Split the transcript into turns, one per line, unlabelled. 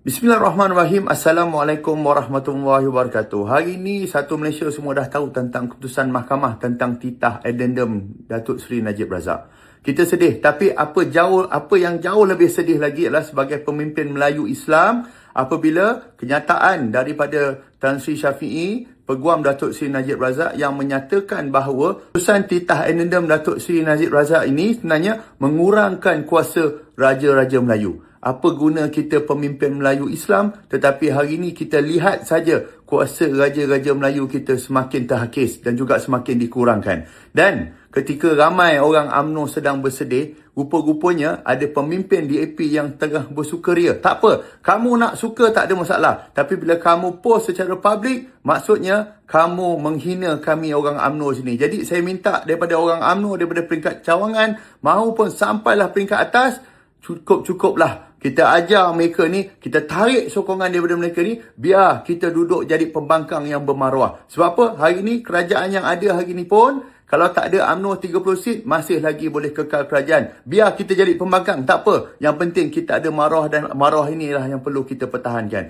Bismillahirrahmanirrahim. Assalamualaikum warahmatullahi wabarakatuh. Hari ini satu Malaysia semua dah tahu tentang keputusan mahkamah tentang titah addendum Datuk Seri Najib Razak. Kita sedih tapi apa jauh apa yang jauh lebih sedih lagi adalah sebagai pemimpin Melayu Islam apabila kenyataan daripada Tan Sri Syafiee Peguam Datuk Seri Najib Razak yang menyatakan bahawa keputusan titah addendum Datuk Seri Najib Razak ini sebenarnya mengurangkan kuasa raja-raja Melayu. Apa guna kita pemimpin Melayu Islam tetapi hari ini kita lihat saja kuasa raja-raja Melayu kita semakin terhakis dan juga semakin dikurangkan. Dan ketika ramai orang UMNO sedang bersedih, rupa-rupanya ada pemimpin DAP yang tengah bersukaria. Tak apa, kamu nak suka tak ada masalah. Tapi bila kamu post secara publik, maksudnya kamu menghina kami orang UMNO sini. Jadi saya minta daripada orang UMNO, daripada peringkat cawangan, maupun sampailah peringkat atas, cukup-cukuplah. Kita ajar mereka ni, kita tarik sokongan daripada mereka ni, biar kita duduk jadi pembangkang yang bermaruah. Sebab apa? Hari ni kerajaan yang ada hari ni pun, kalau tak ada UMNO 30 sit, masih lagi boleh kekal kerajaan. Biar kita jadi pembangkang, tak apa. Yang penting kita ada maruah dan maruah inilah yang perlu kita pertahankan.